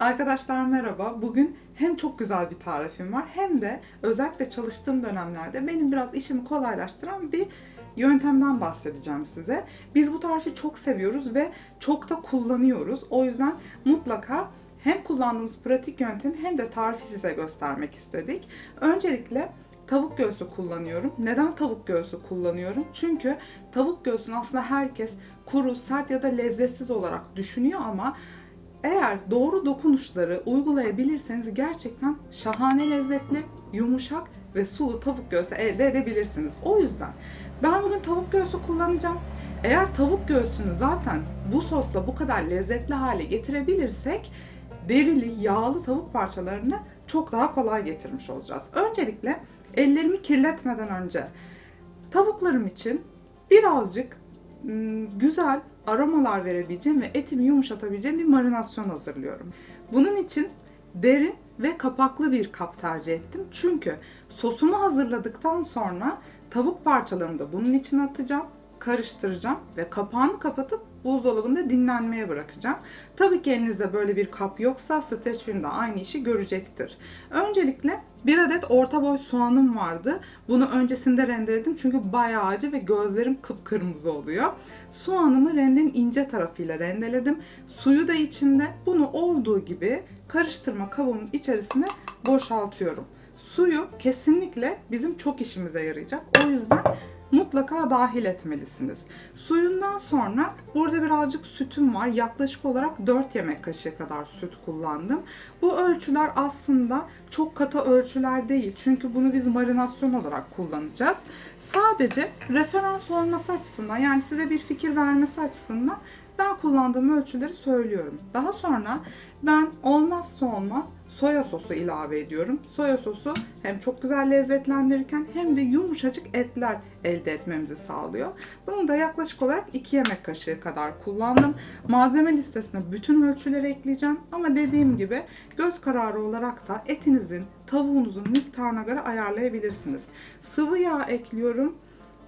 Arkadaşlar merhaba. Bugün hem çok güzel bir tarifim var hem de özellikle çalıştığım dönemlerde benim biraz işimi kolaylaştıran bir yöntemden bahsedeceğim size. Biz bu tarifi çok seviyoruz ve çok da kullanıyoruz. O yüzden mutlaka hem kullandığımız pratik yöntemi hem de tarifi size göstermek istedik. Öncelikle tavuk göğsü kullanıyorum. Neden tavuk göğsü kullanıyorum? Çünkü tavuk göğsünü aslında herkes kuru, sert ya da lezzetsiz olarak düşünüyor ama eğer doğru dokunuşları uygulayabilirseniz gerçekten şahane lezzetli, yumuşak ve sulu tavuk göğsü elde edebilirsiniz. O yüzden ben bugün tavuk göğsü kullanacağım. Eğer tavuk göğsünü zaten bu sosla bu kadar lezzetli hale getirebilirsek derili, yağlı tavuk parçalarını çok daha kolay getirmiş olacağız. Öncelikle ellerimi kirletmeden önce tavuklarım için birazcık ım, güzel aromalar verebileceğim ve etimi yumuşatabileceğim bir marinasyon hazırlıyorum. Bunun için derin ve kapaklı bir kap tercih ettim. Çünkü sosumu hazırladıktan sonra tavuk parçalarımı da bunun içine atacağım, karıştıracağım ve kapağını kapatıp buzdolabında dinlenmeye bırakacağım. Tabii ki elinizde böyle bir kap yoksa streç film de aynı işi görecektir. Öncelikle bir adet orta boy soğanım vardı. Bunu öncesinde rendeledim çünkü bayağı acı ve gözlerim kıpkırmızı oluyor. Soğanımı rendenin ince tarafıyla rendeledim. Suyu da içinde. Bunu olduğu gibi karıştırma kabımın içerisine boşaltıyorum. Suyu kesinlikle bizim çok işimize yarayacak. O yüzden mutlaka dahil etmelisiniz. Suyundan sonra burada birazcık sütüm var. Yaklaşık olarak 4 yemek kaşığı kadar süt kullandım. Bu ölçüler aslında çok katı ölçüler değil. Çünkü bunu biz marinasyon olarak kullanacağız. Sadece referans olması açısından yani size bir fikir vermesi açısından ben kullandığım ölçüleri söylüyorum. Daha sonra ben olmazsa olmaz soya sosu ilave ediyorum. Soya sosu hem çok güzel lezzetlendirirken hem de yumuşacık etler elde etmemizi sağlıyor. Bunu da yaklaşık olarak 2 yemek kaşığı kadar kullandım. Malzeme listesine bütün ölçüleri ekleyeceğim ama dediğim gibi göz kararı olarak da etinizin, tavuğunuzun miktarına göre ayarlayabilirsiniz. Sıvı yağ ekliyorum.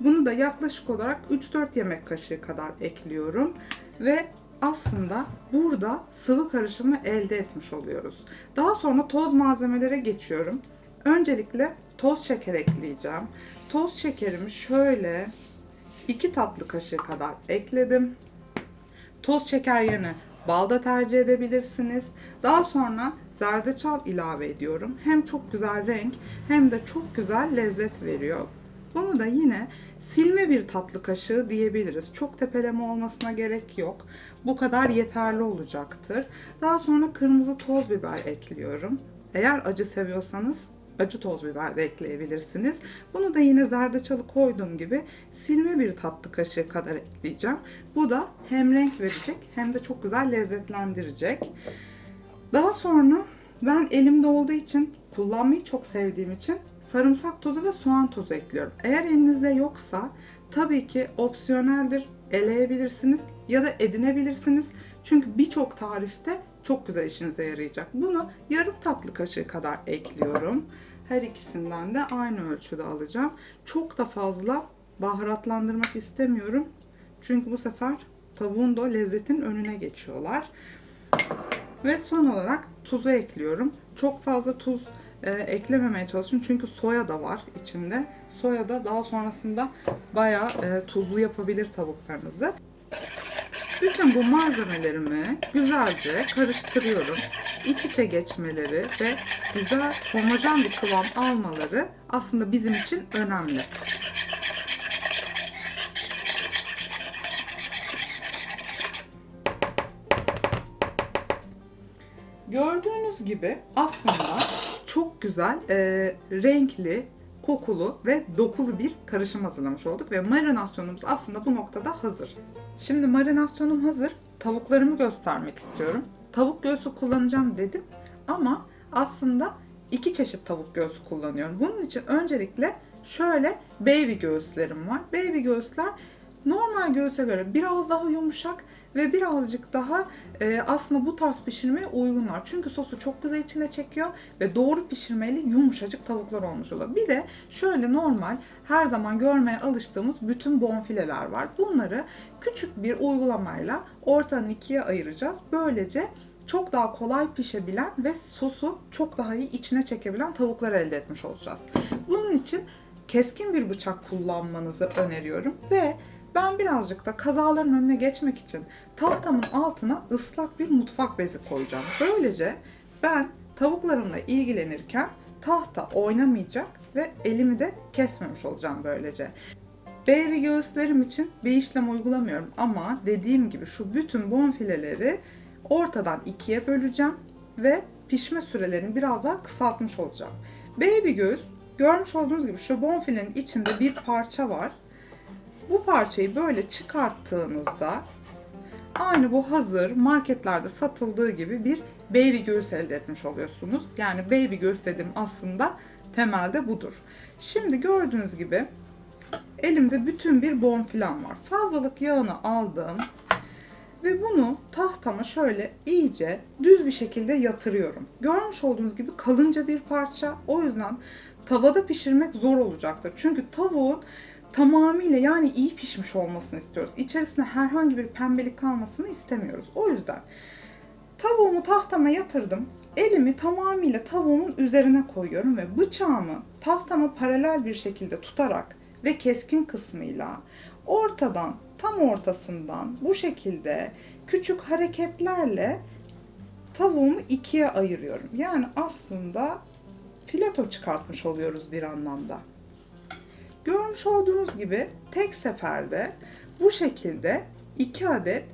Bunu da yaklaşık olarak 3-4 yemek kaşığı kadar ekliyorum ve aslında burada sıvı karışımı elde etmiş oluyoruz. Daha sonra toz malzemelere geçiyorum. Öncelikle toz şeker ekleyeceğim. Toz şekerimi şöyle 2 tatlı kaşığı kadar ekledim. Toz şeker yerine bal da tercih edebilirsiniz. Daha sonra zerdeçal ilave ediyorum. Hem çok güzel renk hem de çok güzel lezzet veriyor. Bunu da yine silme bir tatlı kaşığı diyebiliriz. Çok tepeleme olmasına gerek yok. Bu kadar yeterli olacaktır. Daha sonra kırmızı toz biber ekliyorum. Eğer acı seviyorsanız acı toz biber de ekleyebilirsiniz. Bunu da yine zerdeçalı koyduğum gibi silme bir tatlı kaşığı kadar ekleyeceğim. Bu da hem renk verecek hem de çok güzel lezzetlendirecek. Daha sonra ben elimde olduğu için kullanmayı çok sevdiğim için sarımsak tozu ve soğan tozu ekliyorum. Eğer elinizde yoksa tabii ki opsiyoneldir. Eleyebilirsiniz ya da edinebilirsiniz. Çünkü birçok tarifte çok güzel işinize yarayacak. Bunu yarım tatlı kaşığı kadar ekliyorum. Her ikisinden de aynı ölçüde alacağım. Çok da fazla baharatlandırmak istemiyorum. Çünkü bu sefer tavuğun da lezzetin önüne geçiyorlar. Ve son olarak tuzu ekliyorum. Çok fazla tuz e, eklememeye çalışın çünkü soya da var içinde. Soya da daha sonrasında bayağı e, tuzlu yapabilir tavuklarınızı. Bütün bu malzemelerimi güzelce karıştırıyorum. İç içe geçmeleri ve güzel homojen bir kıvam almaları aslında bizim için önemli. Gördüğünüz gibi aslında çok güzel, e, renkli, kokulu ve dokulu bir karışım hazırlamış olduk ve marinasyonumuz aslında bu noktada hazır. Şimdi marinasyonum hazır. Tavuklarımı göstermek istiyorum. Tavuk göğsü kullanacağım dedim ama aslında iki çeşit tavuk göğsü kullanıyorum. Bunun için öncelikle şöyle baby göğüslerim var. Baby göğüsler normal göğüse göre biraz daha yumuşak ve birazcık daha e, aslında bu tarz pişirmeye uygunlar. Çünkü sosu çok güzel içine çekiyor ve doğru pişirmeli yumuşacık tavuklar olmuş oluyor. Bir de şöyle normal her zaman görmeye alıştığımız bütün bonfileler var. Bunları küçük bir uygulamayla ortadan ikiye ayıracağız. Böylece çok daha kolay pişebilen ve sosu çok daha iyi içine çekebilen tavuklar elde etmiş olacağız. Bunun için keskin bir bıçak kullanmanızı öneriyorum ve ben birazcık da kazaların önüne geçmek için tahtamın altına ıslak bir mutfak bezi koyacağım. Böylece ben tavuklarımla ilgilenirken tahta oynamayacak ve elimi de kesmemiş olacağım böylece. Baby göğüslerim için bir işlem uygulamıyorum ama dediğim gibi şu bütün bonfileleri ortadan ikiye böleceğim ve pişme sürelerini biraz daha kısaltmış olacağım. Baby göğüs görmüş olduğunuz gibi şu bonfilenin içinde bir parça var. Bu parçayı böyle çıkarttığınızda aynı bu hazır marketlerde satıldığı gibi bir baby göğüs elde etmiş oluyorsunuz. Yani baby göğüs dediğim aslında temelde budur. Şimdi gördüğünüz gibi elimde bütün bir bonfilan var. Fazlalık yağını aldım ve bunu tahtama şöyle iyice düz bir şekilde yatırıyorum. Görmüş olduğunuz gibi kalınca bir parça. O yüzden tavada pişirmek zor olacaktır. Çünkü tavuğun tamamıyla yani iyi pişmiş olmasını istiyoruz. İçerisinde herhangi bir pembelik kalmasını istemiyoruz. O yüzden tavuğumu tahtama yatırdım. Elimi tamamıyla tavuğumun üzerine koyuyorum ve bıçağımı tahtama paralel bir şekilde tutarak ve keskin kısmıyla ortadan tam ortasından bu şekilde küçük hareketlerle tavuğumu ikiye ayırıyorum. Yani aslında fileto çıkartmış oluyoruz bir anlamda. Görmüş olduğunuz gibi tek seferde bu şekilde iki adet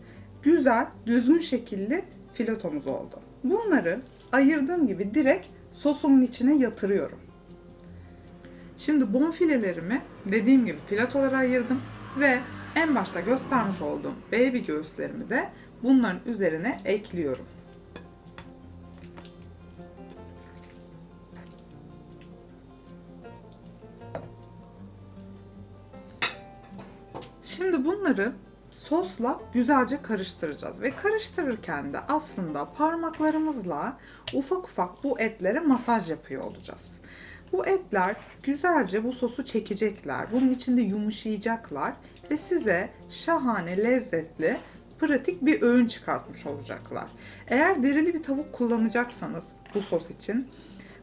güzel, düzgün şekilli filetomuz oldu. Bunları ayırdığım gibi direkt sosumun içine yatırıyorum. Şimdi bonfilelerimi dediğim gibi filetolara ayırdım ve en başta göstermiş olduğum baby göğüslerimi de bunların üzerine ekliyorum. Bunları sosla güzelce karıştıracağız ve karıştırırken de aslında parmaklarımızla ufak ufak bu etlere masaj yapıyor olacağız. Bu etler güzelce bu sosu çekecekler. Bunun içinde yumuşayacaklar ve size şahane, lezzetli, pratik bir öğün çıkartmış olacaklar. Eğer derili bir tavuk kullanacaksanız bu sos için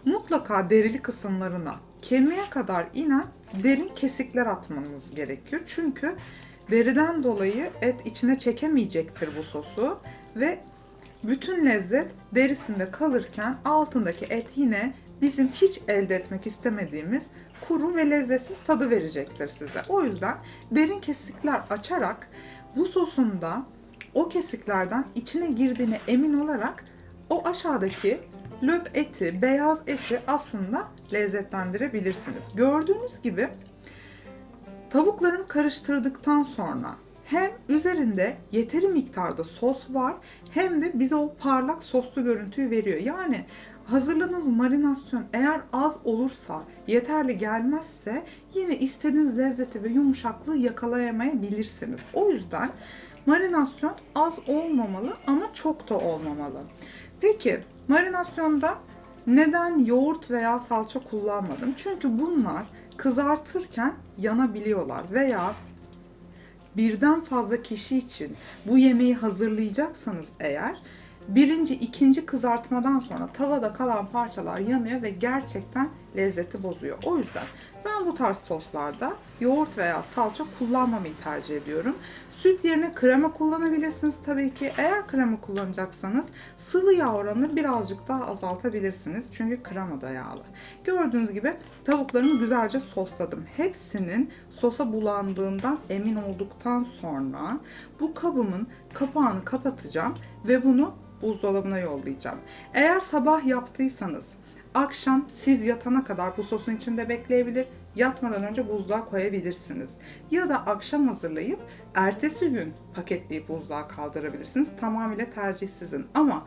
mutlaka derili kısımlarına kemiğe kadar inen derin kesikler atmanız gerekiyor. Çünkü deriden dolayı et içine çekemeyecektir bu sosu ve bütün lezzet derisinde kalırken altındaki et yine bizim hiç elde etmek istemediğimiz kuru ve lezzetsiz tadı verecektir size. O yüzden derin kesikler açarak bu sosun da o kesiklerden içine girdiğine emin olarak o aşağıdaki löp eti, beyaz eti aslında lezzetlendirebilirsiniz. Gördüğünüz gibi tavuklarımı karıştırdıktan sonra hem üzerinde yeteri miktarda sos var hem de bize o parlak soslu görüntüyü veriyor. Yani hazırladığınız marinasyon eğer az olursa, yeterli gelmezse yine istediğiniz lezzeti ve yumuşaklığı yakalayamayabilirsiniz. O yüzden marinasyon az olmamalı ama çok da olmamalı. Peki marinasyonda neden yoğurt veya salça kullanmadım? Çünkü bunlar kızartırken yanabiliyorlar veya birden fazla kişi için bu yemeği hazırlayacaksanız eğer birinci, ikinci kızartmadan sonra tavada kalan parçalar yanıyor ve gerçekten lezzeti bozuyor. O yüzden ben bu tarz soslarda yoğurt veya salça kullanmamayı tercih ediyorum. Süt yerine krema kullanabilirsiniz tabii ki. Eğer krema kullanacaksanız sıvı yağ oranını birazcık daha azaltabilirsiniz. Çünkü krema da yağlı. Gördüğünüz gibi tavuklarımı güzelce sosladım. Hepsinin sosa bulandığından emin olduktan sonra bu kabımın kapağını kapatacağım ve bunu buzdolabına yollayacağım. Eğer sabah yaptıysanız akşam siz yatana kadar bu sosun içinde bekleyebilir. Yatmadan önce buzluğa koyabilirsiniz. Ya da akşam hazırlayıp ertesi gün paketleyip buzluğa kaldırabilirsiniz. Tamamıyla tercih sizin. Ama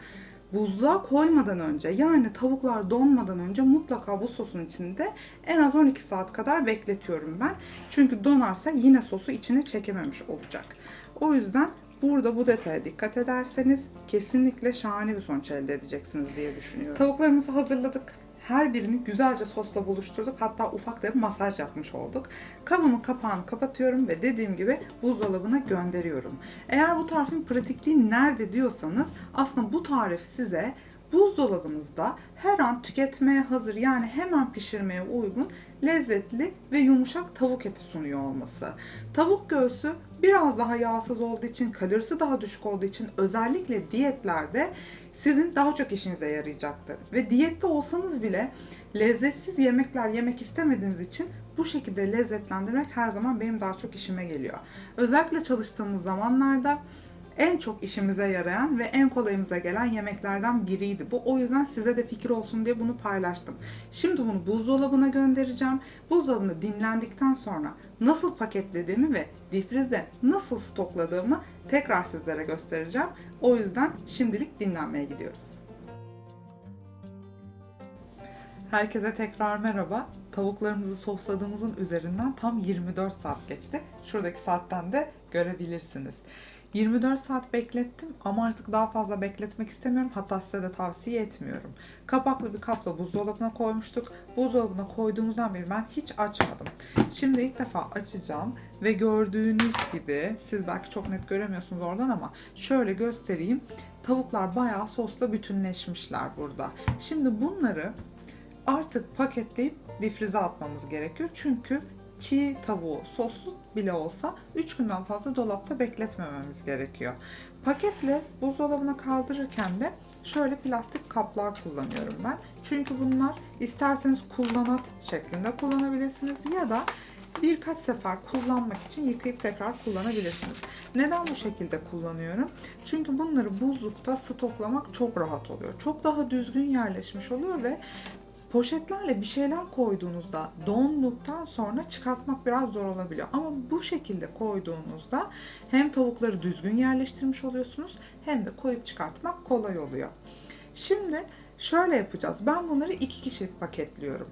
buzluğa koymadan önce yani tavuklar donmadan önce mutlaka bu sosun içinde en az 12 saat kadar bekletiyorum ben. Çünkü donarsa yine sosu içine çekememiş olacak. O yüzden Burada bu detaya dikkat ederseniz kesinlikle şahane bir sonuç elde edeceksiniz diye düşünüyorum. Tavuklarımızı hazırladık. her birini güzelce sosla buluşturduk. Hatta ufak da bir masaj yapmış olduk. Kabımın kapağını kapatıyorum ve dediğim gibi buzdolabına gönderiyorum. Eğer bu tarifin pratikliği nerede diyorsanız aslında bu tarif size buzdolabınızda her an tüketmeye hazır yani hemen pişirmeye uygun lezzetli ve yumuşak tavuk eti sunuyor olması. Tavuk göğsü biraz daha yağsız olduğu için, kalorisi daha düşük olduğu için özellikle diyetlerde sizin daha çok işinize yarayacaktır. Ve diyette olsanız bile lezzetsiz yemekler yemek istemediğiniz için bu şekilde lezzetlendirmek her zaman benim daha çok işime geliyor. Özellikle çalıştığımız zamanlarda en çok işimize yarayan ve en kolayımıza gelen yemeklerden biriydi. Bu o yüzden size de fikir olsun diye bunu paylaştım. Şimdi bunu buzdolabına göndereceğim. Buzdolabında dinlendikten sonra nasıl paketlediğimi ve difrizde nasıl stokladığımı tekrar sizlere göstereceğim. O yüzden şimdilik dinlenmeye gidiyoruz. Herkese tekrar merhaba. Tavuklarımızı sosladığımızın üzerinden tam 24 saat geçti. Şuradaki saatten de görebilirsiniz. 24 saat beklettim ama artık daha fazla bekletmek istemiyorum. Hatta size de tavsiye etmiyorum. Kapaklı bir kapla buzdolabına koymuştuk. Buzdolabına koyduğumuzdan beri ben hiç açmadım. Şimdi ilk defa açacağım ve gördüğünüz gibi siz belki çok net göremiyorsunuz oradan ama şöyle göstereyim. Tavuklar bayağı sosla bütünleşmişler burada. Şimdi bunları artık paketleyip difrize atmamız gerekiyor. Çünkü çiğ tavuğu soslu bile olsa 3 günden fazla dolapta bekletmememiz gerekiyor. Paketle buzdolabına kaldırırken de şöyle plastik kaplar kullanıyorum ben. Çünkü bunlar isterseniz kullanat şeklinde kullanabilirsiniz ya da birkaç sefer kullanmak için yıkayıp tekrar kullanabilirsiniz. Neden bu şekilde kullanıyorum? Çünkü bunları buzlukta stoklamak çok rahat oluyor. Çok daha düzgün yerleşmiş oluyor ve poşetlerle bir şeyler koyduğunuzda donduktan sonra çıkartmak biraz zor olabiliyor. Ama bu şekilde koyduğunuzda hem tavukları düzgün yerleştirmiş oluyorsunuz hem de koyup çıkartmak kolay oluyor. Şimdi şöyle yapacağız. Ben bunları iki kişilik paketliyorum.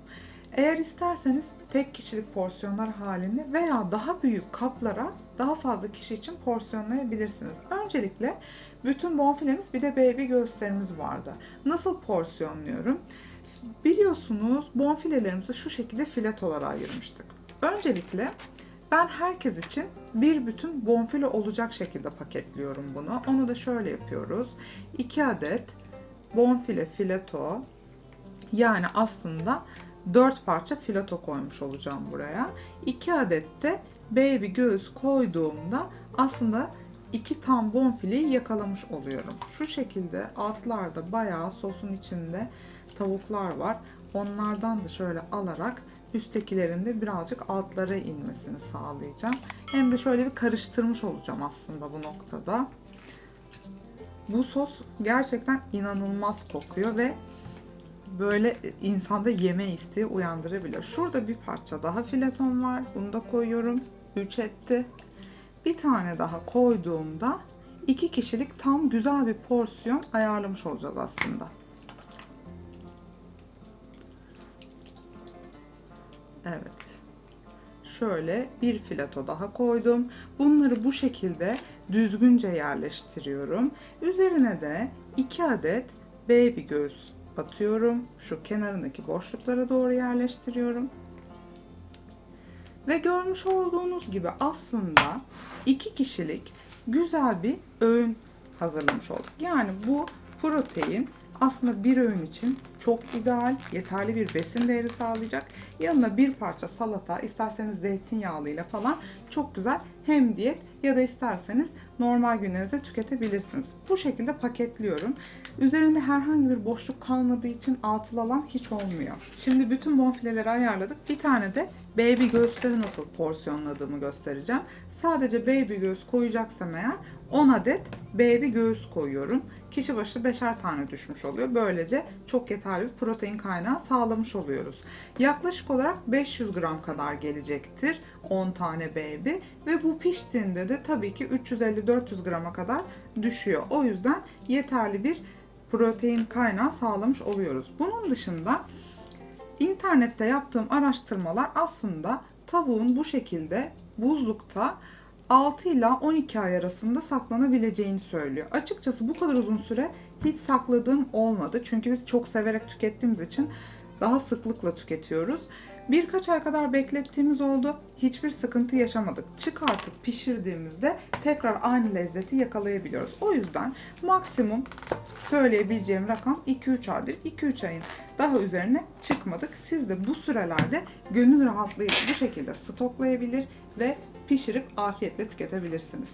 Eğer isterseniz tek kişilik porsiyonlar halinde veya daha büyük kaplara daha fazla kişi için porsiyonlayabilirsiniz. Öncelikle bütün bonfilemiz bir de baby göğüslerimiz vardı. Nasıl porsiyonluyorum? Biliyorsunuz bonfilelerimizi şu şekilde filetolara ayırmıştık. Öncelikle ben herkes için bir bütün bonfile olacak şekilde paketliyorum bunu. Onu da şöyle yapıyoruz. 2 adet bonfile fileto yani aslında 4 parça fileto koymuş olacağım buraya. 2 adet de baby göğüs koyduğumda aslında iki tam bonfileyi yakalamış oluyorum. Şu şekilde altlarda bayağı sosun içinde tavuklar var. Onlardan da şöyle alarak üsttekilerin de birazcık altlara inmesini sağlayacağım. Hem de şöyle bir karıştırmış olacağım aslında bu noktada. Bu sos gerçekten inanılmaz kokuyor ve böyle insanda yeme isteği uyandırabiliyor. Şurada bir parça daha fileton var. Bunu da koyuyorum. 3 etti. Bir tane daha koyduğumda iki kişilik tam güzel bir porsiyon ayarlamış olacağız aslında. Evet. Şöyle bir fileto daha koydum. Bunları bu şekilde düzgünce yerleştiriyorum. Üzerine de 2 adet baby göğüs atıyorum. Şu kenarındaki boşluklara doğru yerleştiriyorum. Ve görmüş olduğunuz gibi aslında iki kişilik güzel bir öğün hazırlamış olduk. Yani bu protein aslında bir öğün için çok ideal, yeterli bir besin değeri sağlayacak. Yanına bir parça salata, isterseniz zeytinyağlıyla falan çok güzel hem diyet ya da isterseniz normal günlerinizde tüketebilirsiniz. Bu şekilde paketliyorum. Üzerinde herhangi bir boşluk kalmadığı için atıl alan hiç olmuyor. Şimdi bütün bonfileleri ayarladık. Bir tane de baby göğüsleri nasıl porsiyonladığımı göstereceğim. Sadece baby göğüs koyacaksam eğer 10 adet baby göğüs koyuyorum. Kişi başı 5'er tane düşmüş oluyor. Böylece çok yeterli bir protein kaynağı sağlamış oluyoruz. Yaklaşık olarak 500 gram kadar gelecektir 10 tane baby ve bu piştiğinde de tabii ki 350-400 grama kadar düşüyor. O yüzden yeterli bir protein kaynağı sağlamış oluyoruz. Bunun dışında internette yaptığım araştırmalar aslında tavuğun bu şekilde buzlukta 6 ila 12 ay arasında saklanabileceğini söylüyor. Açıkçası bu kadar uzun süre hiç sakladığım olmadı. Çünkü biz çok severek tükettiğimiz için daha sıklıkla tüketiyoruz. Birkaç ay kadar beklettiğimiz oldu. Hiçbir sıkıntı yaşamadık. Çıkartıp pişirdiğimizde tekrar aynı lezzeti yakalayabiliyoruz. O yüzden maksimum söyleyebileceğim rakam 2-3 aydır. 2-3 ayın daha üzerine çıkmadık. Siz de bu sürelerde gönül rahatlığıyla bu şekilde stoklayabilir ve pişirip afiyetle tüketebilirsiniz.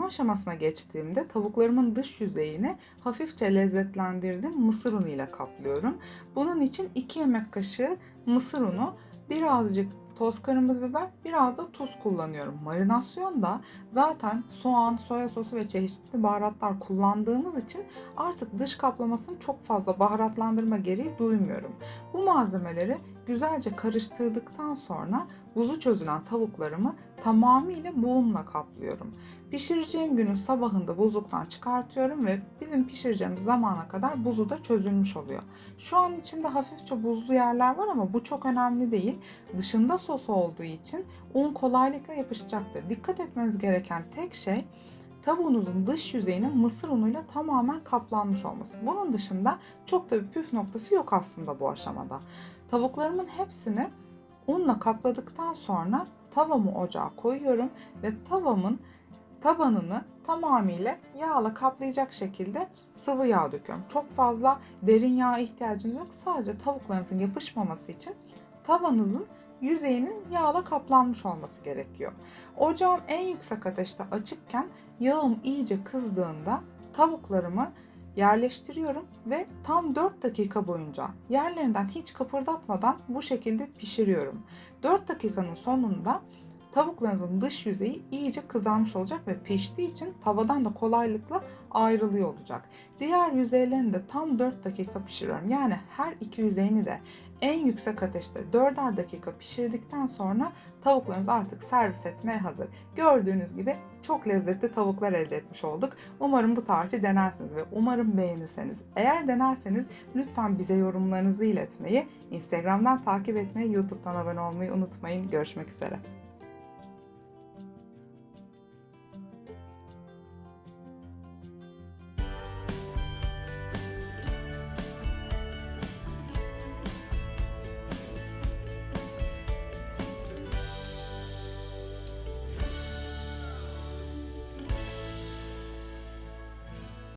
Pişirme aşamasına geçtiğimde tavuklarımın dış yüzeyini hafifçe lezzetlendirdim mısır unu ile kaplıyorum. Bunun için 2 yemek kaşığı mısır unu, birazcık toz kırmızı biber, biraz da tuz kullanıyorum. Marinasyonda zaten soğan, soya sosu ve çeşitli baharatlar kullandığımız için artık dış kaplamasını çok fazla baharatlandırma gereği duymuyorum. Bu malzemeleri güzelce karıştırdıktan sonra buzu çözülen tavuklarımı tamamıyla bu unla kaplıyorum. Pişireceğim günün sabahında buzluktan çıkartıyorum ve bizim pişireceğimiz zamana kadar buzu da çözülmüş oluyor. Şu an içinde hafifçe buzlu yerler var ama bu çok önemli değil. Dışında sos olduğu için un kolaylıkla yapışacaktır. Dikkat etmeniz gereken tek şey tavuğunuzun dış yüzeyinin mısır unuyla tamamen kaplanmış olması. Bunun dışında çok da bir püf noktası yok aslında bu aşamada. Tavuklarımın hepsini unla kapladıktan sonra tavamı ocağa koyuyorum ve tavamın tabanını tamamıyla yağla kaplayacak şekilde sıvı yağ döküyorum. Çok fazla derin yağ ihtiyacınız yok. Sadece tavuklarınızın yapışmaması için tavanızın yüzeyinin yağla kaplanmış olması gerekiyor. Ocağım en yüksek ateşte açıkken yağım iyice kızdığında tavuklarımı yerleştiriyorum ve tam 4 dakika boyunca yerlerinden hiç kıpırdatmadan bu şekilde pişiriyorum. 4 dakikanın sonunda tavuklarınızın dış yüzeyi iyice kızarmış olacak ve piştiği için tavadan da kolaylıkla ayrılıyor olacak. Diğer yüzeylerini de tam 4 dakika pişiriyorum. Yani her iki yüzeyini de en yüksek ateşte 4'er dakika pişirdikten sonra tavuklarınız artık servis etmeye hazır. Gördüğünüz gibi çok lezzetli tavuklar elde etmiş olduk. Umarım bu tarifi denersiniz ve umarım beğenirseniz. Eğer denerseniz lütfen bize yorumlarınızı iletmeyi, Instagram'dan takip etmeyi, YouTube'dan abone olmayı unutmayın. Görüşmek üzere.